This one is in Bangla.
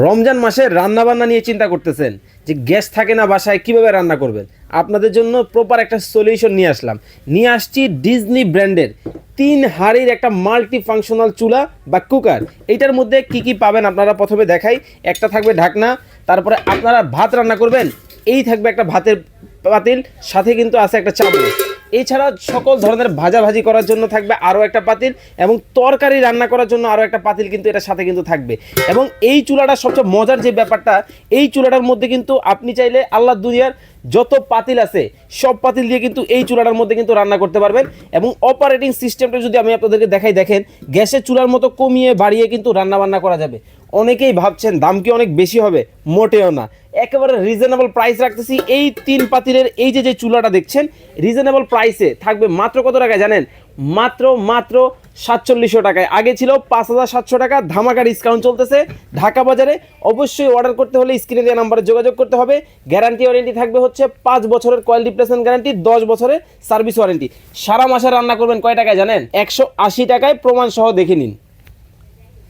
রমজান মাসে রান্না বান্না নিয়ে চিন্তা করতেছেন যে গ্যাস থাকে না বাসায় কীভাবে রান্না করবেন? আপনাদের জন্য প্রপার একটা সলিউশন নিয়ে আসলাম। নিয়ে আসছি ডিজনি ব্র্যান্ডের তিন হাড়ির একটা মাল্টি ফাংশনাল চুলা বা কুকার এইটার মধ্যে কি কি পাবেন আপনারা প্রথমে দেখাই। একটা থাকবে ঢাকনা, তারপরে আপনারা ভাত রান্না করবেন, এই থাকবে একটা ভাতের পাতিল, সাথে কিন্তু আছে একটা চামচ এছাড়া সকল ধরনের ভাজাভাজি করার জন্য থাকবে আরও একটা পাতিল এবং তরকারি রান্না করার জন্য আরও একটা পাতিল কিন্তু এটার সাথে কিন্তু থাকবে। এবং এই চুলাটা সবচেয়ে মজার যে ব্যাপারটা, এই চুলাটার মধ্যে কিন্তু আপনি চাইলে আল্লাহ দুনিয়ার যত পাতিল আছে, সব পাতিল দিয়ে কিন্তু এই চুলাটার মধ্যে কিন্তু রান্না করতে পারবেন। এবং অপারেটিং সিস্টেমটা যদি আমি আপনাদেরকে দেখাই, দেখেন, গ্যাসের চুলার মতো কমিয়ে বাড়িয়ে কিন্তু রান্না বান্না করা যাবে। অনেকেই ভাবছেন দাম কি অনেক বেশি হবে? মোটেও না। একেবারে রিজনেবল প্রাইস রাখতেছি। এই তিন পাতিলের এই যে যে চুলাটা দেখছেন রিজনেবল প্রাইসে থাকবে মাত্র কত টাকায় জানেন? মাত্র মাত্র সাতচল্লিশশো টাকায়। আগে ছিল পাঁচ হাজার সাতশো টাকা, ধামাকা ডিসকাউন্ট চলতেছে ঢাকা বাজারে। অবশ্যই অর্ডার করতে হলে স্ক্রিনে দেওয়া নাম্বারে যোগাযোগ করতে হবে। গ্যারান্টি ওয়ারেন্টি থাকবে হচ্ছে পাঁচ বছরের কয়েল রিপ্লেসমেন্ট গ্যারান্টি দশ বছরের সার্ভিস ওয়ারেন্টি সারা মাসে রান্না করবেন কয় টাকায় জানেন? একশো আশি টাকায় প্রমাণ সহ দেখে নিন।